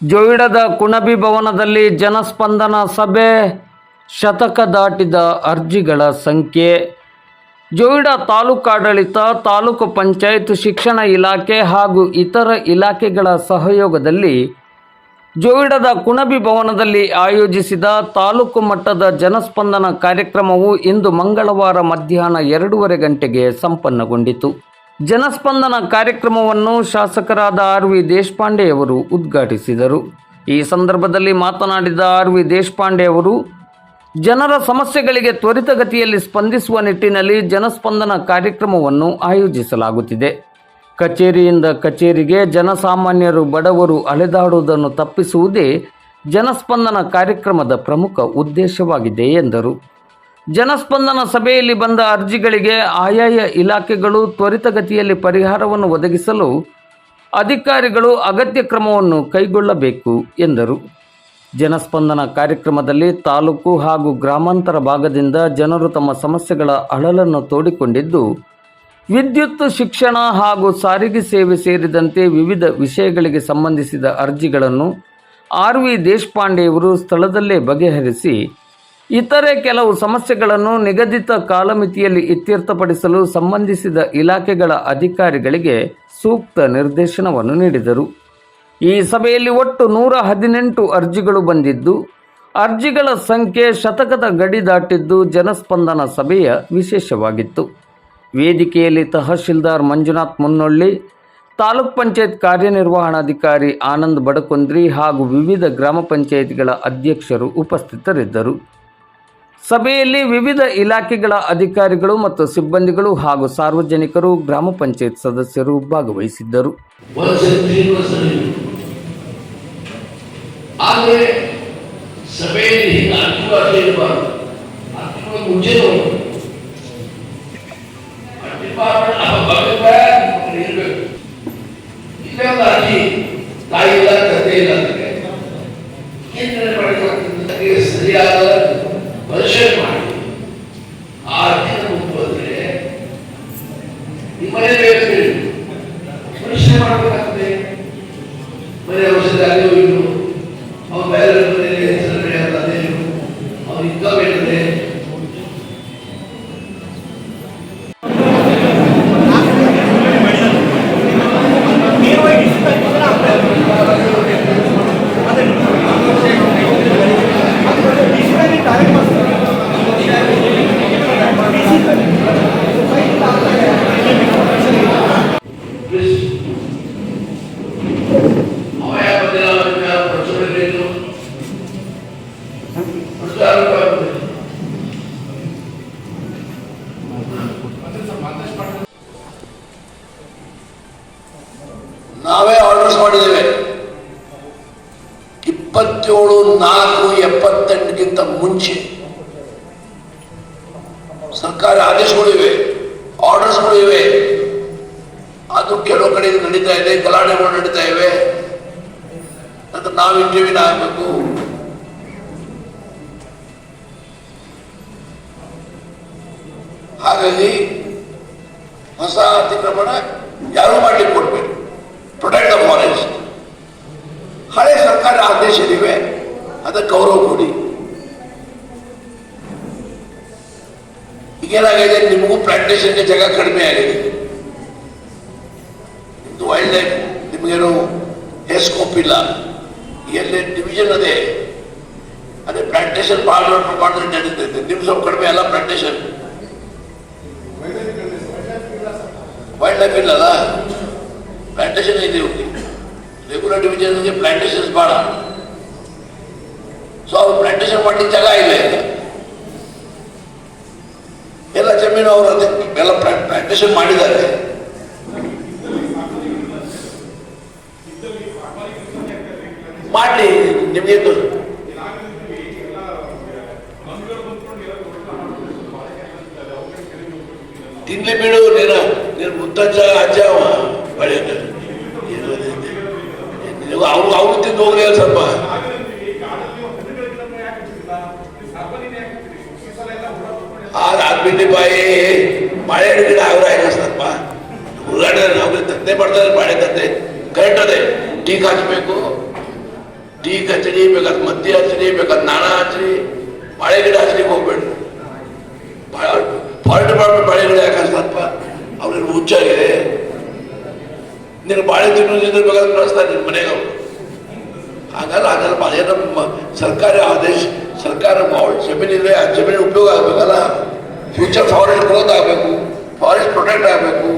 ಜೋಯಿಡದ ಕುಣಬಿ ಭವನದಲ್ಲಿ ಜನಸ್ಪಂದನ ಸಭೆ ಶತಕ ದಾಟಿದ ಅರ್ಜಿಗಳ ಸಂಖ್ಯೆ. ಜೋಯಿಡಾ ತಾಲೂಕಾಡಳಿತ ತಾಲೂಕು ಪಂಚಾಯತ್, ಶಿಕ್ಷಣ ಇಲಾಖೆ ಹಾಗೂ ಇತರ ಇಲಾಖೆಗಳ ಸಹಯೋಗದಲ್ಲಿ ಜೋಯಿಡದ ಕುಣಬಿ ಭವನದಲ್ಲಿ ಆಯೋಜಿಸಿದ ತಾಲೂಕು ಮಟ್ಟದ ಜನಸ್ಪಂದನ ಕಾರ್ಯಕ್ರಮವು ಇಂದು ಮಂಗಳವಾರ ಮಧ್ಯಾಹ್ನ ಎರಡೂವರೆ ಗಂಟೆಗೆ ಸಂಪನ್ನಗೊಂಡಿತು. ಜನಸ್ಪಂದನ ಕಾರ್ಯಕ್ರಮವನ್ನು ಶಾಸಕರಾದ ಆರ್ ವಿ ದೇಶಪಾಂಡೆ ಅವರು ಉದ್ಘಾಟಿಸಿದರು. ಈ ಸಂದರ್ಭದಲ್ಲಿ ಮಾತನಾಡಿದ ಆರ್ ವಿ ದೇಶಪಾಂಡೆ ಅವರು, ಜನರ ಸಮಸ್ಯೆಗಳಿಗೆ ತ್ವರಿತಗತಿಯಲ್ಲಿ ಸ್ಪಂದಿಸುವ ನಿಟ್ಟಿನಲ್ಲಿ ಜನಸ್ಪಂದನ ಕಾರ್ಯಕ್ರಮವನ್ನು ಆಯೋಜಿಸಲಾಗುತ್ತಿದೆ. ಕಚೇರಿಯಿಂದ ಕಚೇರಿಗೆ ಜನಸಾಮಾನ್ಯರು, ಬಡವರು ಅಲೆದಾಡುವುದನ್ನು ತಪ್ಪಿಸುವುದೇ ಜನಸ್ಪಂದನ ಕಾರ್ಯಕ್ರಮದ ಪ್ರಮುಖ ಉದ್ದೇಶವಾಗಿದೆ ಎಂದರು. ಜನಸ್ಪಂದನ ಸಭೆಯಲ್ಲಿ ಬಂದ ಅರ್ಜಿಗಳಿಗೆ ಆಯಾಯ ಇಲಾಖೆಗಳು ತ್ವರಿತಗತಿಯಲ್ಲಿ ಪರಿಹಾರವನ್ನು ಒದಗಿಸಲು ಅಧಿಕಾರಿಗಳು ಅಗತ್ಯ ಕ್ರಮವನ್ನು ಕೈಗೊಳ್ಳಬೇಕು ಎಂದರು. ಜನಸ್ಪಂದನ ಕಾರ್ಯಕ್ರಮದಲ್ಲಿ ತಾಲೂಕು ಹಾಗೂ ಗ್ರಾಮಾಂತರ ಭಾಗದಿಂದ ಜನರು ತಮ್ಮ ಸಮಸ್ಯೆಗಳ ಅಳಲನ್ನು ತೋಡಿಕೊಂಡಿದ್ದು, ವಿದ್ಯುತ್, ಶಿಕ್ಷಣ ಹಾಗೂ ಸಾರಿಗೆ ಸೇವೆ ಸೇರಿದಂತೆ ವಿವಿಧ ವಿಷಯಗಳಿಗೆ ಸಂಬಂಧಿಸಿದ ಅರ್ಜಿಗಳನ್ನು ಆರ್ ವಿ ದೇಶಪಾಂಡೆಯವರು ಸ್ಥಳದಲ್ಲೇ ಬಗೆಹರಿಸಿ ಇತರೆ ಕೆಲವು ಸಮಸ್ಯೆಗಳನ್ನು ನಿಗದಿತ ಕಾಲಮಿತಿಯಲ್ಲಿ ಇತ್ಯರ್ಥಪಡಿಸಲು ಸಂಬಂಧಿಸಿದ ಇಲಾಖೆಗಳ ಅಧಿಕಾರಿಗಳಿಗೆ ಸೂಕ್ತ ನಿರ್ದೇಶನವನ್ನು ನೀಡಿದರು. ಈ ಸಭೆಯಲ್ಲಿ ಒಟ್ಟು ನೂರ ಹದಿನೆಂಟು ಅರ್ಜಿಗಳು ಬಂದಿದ್ದು, ಅರ್ಜಿಗಳ ಸಂಖ್ಯೆ ಶತಕದ ಗಡಿ ದಾಟಿದ್ದು ಜನಸ್ಪಂದನ ಸಭೆಯ ವಿಶೇಷವಾಗಿತ್ತು. ವೇದಿಕೆಯಲ್ಲಿ ತಹಶೀಲ್ದಾರ್ ಮಂಜುನಾಥ್ ಮುನ್ನೊಳ್ಳಿ, ತಾಲೂಕ್ ಪಂಚಾಯತ್ ಕಾರ್ಯನಿರ್ವಹಣಾಧಿಕಾರಿ ಆನಂದ್ ಬಡಕುಂದ್ರಿ ಹಾಗೂ ವಿವಿಧ ಗ್ರಾಮ ಪಂಚಾಯತ್ಗಳ ಅಧ್ಯಕ್ಷರು ಉಪಸ್ಥಿತರಿದ್ದರು. ಸಭೆಯಲ್ಲಿ ವಿವಿಧ ಇಲಾಖೆಗಳ ಅಧಿಕಾರಿಗಳು ಮತ್ತು ಸಿಬ್ಬಂದಿಗಳು ಹಾಗೂ ಸಾರ್ವಜನಿಕರು ಗ್ರಾಮ ಪಂಚಾಯತ್ ಸದಸ್ಯರು ಭಾಗವಹಿಸಿದ್ದರು. ಸರಿಯಾದ ಪರಿಶೀಲನೆ ಮಾಡಿ ಆ ಅರ್ಜಿನ ಮುಂದೆ ಬಂದ್ರೆ ನಿಮ್ಮನೆ ಬೇಕು ಹೇಳಿ ಪರಿಶ್ರಮ ಮಾಡಬೇಕಾಗ್ತದೆ? ಮನೆ ಔಷಧ ನಾವೇ ಆರ್ಡರ್ಸ್ ಮಾಡಿದ್ದೇವೆ. ಇಪ್ಪತ್ತೇಳು ನಾಲ್ಕು ಎಪ್ಪತ್ತೆಂಟಕ್ಕಿಂತ ಮುಂಚೆ ಸರ್ಕಾರಿ ಆದೇಶಗಳಿವೆ ಆರ್ಡರ್ಸ್ಗಳಿವೆ ಅದು ಕೆಲವು ಕಡೆ ಇದು ನಡೀತಾ ಇದೆ ಗಲಾಟೆಗಳು ನಡೀತಾ ಇವೆ. ಅಂತ ನಾವು ಇಂಟರ್ವ್ಯೂನ ಆಗಬೇಕು. ಹಾಗಾಗಿ ಹೊಸ ಅತಿಕ್ರಮಣ ಯಾರು ಮಾಡ್ಲಿಕ್ಕೆ ಕೊಡ್ಬೇಕು. ಪ್ರೊಟೆಕ್ಟ್ ದ ಫಾರೆಸ್ಟ್ ಹಳೆ ಸರ್ಕಾರ ಆದೇಶದಿವೆ ಅದಕ್ಕೆ ಗೌರವ ಕೊಡಿ. ಈಗೇನಾಗಿದೆ, ನಿಮಗೂ ಪ್ಲಾಂಟೇಶನ್ಗೆ ಜಾಗ ಕಡಿಮೆ ಆಗಿದೆ. ಲೈಫ್ ನಿಮಗೇನು ಸ್ಕೋಪ್ ಇಲ್ಲ. ಎಲ್ಲಿ ಡಿವಿಷನ್ ಅದೇ. ಅದೇ ಪ್ಲಾಂಟೇಶನ್ ಭಾಳ ಮಾಡಿದ್ರೆ ನಡೀತೈತೆ ನಿಮ್ ಸ್ವಲ್ಪ ಕಡಿಮೆ ಅಲ್ಲ ಪ್ಲಾಂಟೇಶನ್ ವೈಲ್ಡ್ ಲೈಫ್ ಇಲ್ಲಲ್ಲ ಪ್ಲಾಂಟೇಶನ್ ಇದೆ ರೆಗ್ಯುಲರ್ ಡಿವಿಷನ್ಗೆ ಪ್ಲಾಂಟೇಶನ್ಸ್ ಭಾಳ. ಸೊ ಅವ್ರು ಪ್ಲಾಂಟೇಶನ್ ಮಾಡಲಿಕ್ಕೆ ಜಾಗ ಇಲ್ಲ ಈಗ ಎಲ್ಲ ಜಮೀನು ಅವರು ಅದಕ್ಕೆ ಎಲ್ಲ ಪ್ಲಾಂಟೇಶನ್ ಮಾಡಿದ್ದಾರೆ. ಮಾಡಲಿ ನಿಮಗೆ ತಿನ್ಲಿ ಬಿಡು ನೀನು ನೀನು ಮುತ್ತಜ್ಜ ಅಜ್ಜ ಅವ ಬಳಿ ನೀವು ಅವ್ರು ಅವ್ರು ತಿಂದು ಹೋಗ್ರಿ ಅಲ್ಲ ಸ್ವಲ್ಪ ಆಗ ಆಗ್ಬಿಟ್ಟು ಬಾಯಿ ಬಾಳೆ ಗಿಡ ಅವ್ರ ಇಲ್ಲ ಸ್ವಲ್ಪ ಉಳ್ಳಾಡ ನಾವು ತಂದೆ ಮಾಡ್ತಾರೆ ಬಾಳೆ ತಂದೆ ಕರೆಕ್ಟ್ ಅದೇ ಟೀಕ್ ಹಾಕಬೇಕು ಟೀ ಹಚ್ಚಡಿ ಬೇಕಾದ್ರೆ ಮದ್ಯ ಹಚ್ಚಡಿ ಬೇಕಾದ್ರೆ ನಾಣ ಹಚ್ಚಡಿ ಬಾಳೆ ಗಿಡ ಹಚ್ಚಲಿಕ್ಕೆ ಹೋಗ್ಬೇಡಿ ಫಾರೆಸ್ಟ್ ಡಿಪಾರ್ಟ್ಮೆಂಟ್ ಬಾಳೆ ಗಿಡ ಯಾಕೆ ಹಚ್ತಪ್ಪ ಅವ್ರಿಗೆ ಹುಚ್ಚಾಗಿದೆ ನೀನು ಬಾಳೆ ತಿನ್ನೋದಿದ್ರೆ ಬೇಕಾದ್ರೆ ಕಳಿಸ್ತಾರೆ ನಿನ್ನ ಮನೆಗೆ ಅವರು ಹಾಗಲ್ಲ ಹಾಗಲ್ಲ ಅದೇ ನಮ್ಮ ಸರ್ಕಾರಿ ಆದೇಶ ಸರ್ಕಾರ ಮಾವು ಜಮೀನಿದೆ ಆ ಜಮೀನು ಉಪಯೋಗ ಆಗಬೇಕಲ್ಲ ಫ್ಯೂಚರ್ ಫಾರೆಸ್ಟ್ ಗ್ರೋತ್ ಆಗಬೇಕು ಫಾರೆಸ್ಟ್ ಪ್ರೊಟೆಕ್ಟ್ ಆಗಬೇಕು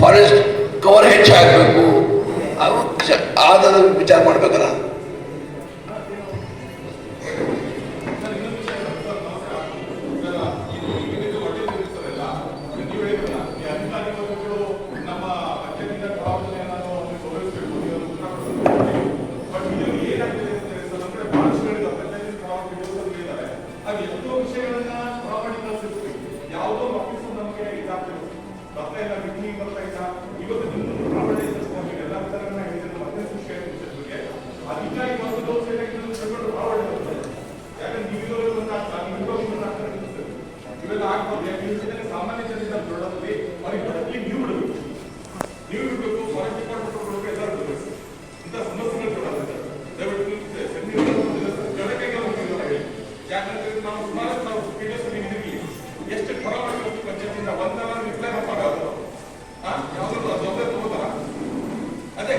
ಫಾರೆಸ್ಟ್ ಕವರ್ ಹೆಚ್ಚಾಗಬೇಕು ಅದು ಸ- ಆದ ವಿಚಾರ ಮಾಡ್ಬೇಕಲ್ಲ ಸಾಮಾನ್ಯ ಜನರಿಂದ ದೊಡ್ಡದಲ್ಲಿ ಅವ್ರಿಗೆ ಬಿಡಕ್ಕೆ ನೀವು ಬಿಡಬೇಕು ನೀವು ಬಿಡಬೇಕು ಫಾರೆಸ್ಟ್ ಇಂಥ ದಯವಿಟ್ಟು ಯಾಕಂದ್ರೆ ನಾವು ಸುಮಾರು ನಾವು ಪೀಡಿಎಸ್ನಲ್ಲಿ ಇದೀವಿ ಎಷ್ಟು ಕರಾವಳಿ ಮತ್ತು ಪಂಚಾಯತಿಂದ ಒಂದರ ರಿಪ್ಲೈ ಮಾಡೋದು ಯಾವ್ದಾದ್ರು ತಗೋತಾರ? ಅದೇ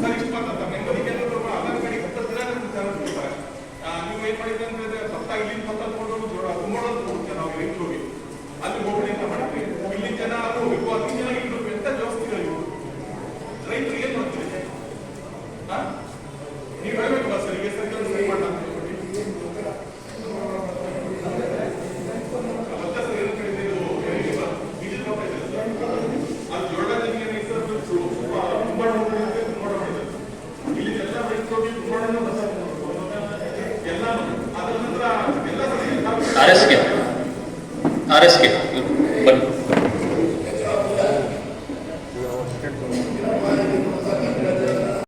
ಸರ್, ಇಷ್ಟು ಮಾತ್ರ. ನೆಮ್ಮದಿಗೆ ಏನಾದ್ರು ಅದರ ಕಡೆ ಹತ್ತು ದಿನ ವಿಚಾರ ತಗೋತಾರೆ ನೀವು ಏನ್ ಮಾಡಿದ್ರೆ ಅಂದ್ರೆ ಸತ್ತ ಇಲ್ಲಿಂದ ಸತ್ತ ತಗೊಂಡು ಕುಂಬೋಡೋದು ಹೋಗ್ತೇವೆ ನಾವು ಇಲ್ಲಿ ಹೋಗಿ ಅಲ್ಲಿ ಹೋಗ್ಬಿಡಿ ಅಂತ ಮಾಡ್ತೀವಿ ಇಲ್ಲಿ ಜನ ಅದು ಹೋಗ್ಬೇಕು ಹತ್ತು ಜನ ಇಲ್ಲಿ ಹೋಗ್ಬೇಕು ಎಂತ ವ್ಯವಸ್ಥೆಗಳು ಇವು ರೈತರಿಗೆ ಏನ್ ಮಾಡ್ತೀವಿ ಆ? ನೀವು ಹೇಳ್ಬೇಕು ಸರ್ ಈಗ ಸರ್ ಕೆಲಸ ಸರಿ ಮಾಡ ಅಂತ ಹೇಳ್ಬಿಟ್ಟು. ಮತ್ತೆ ಸರ್ ಏನು ಕೇಳಿದೆ ಇದು ಏನಿಲ್ಲ ಸರ್, ಬೀಜದ ಪಾಪ ಇದೆ ಸರ್. ಅದು ಜೋಳದಲ್ಲಿ ಏನು ಸರ್ ಇದು ಸ್ವಲ್ಪ ತುಂಬಾ ನೋಡಿದ್ರೆ ತುಂಬಾ ನೋಡಿದ್ರೆ. ಇಲ್ಲಿ ಎಲ್ಲ ರೈತರು ಹೋಗಿ ತುಂಬಾ ಎಲ್ಲ ಅದರ ನಂತರ ಎಲ್ಲ ಸರಿ ಎಲ್ಲ ಆರ್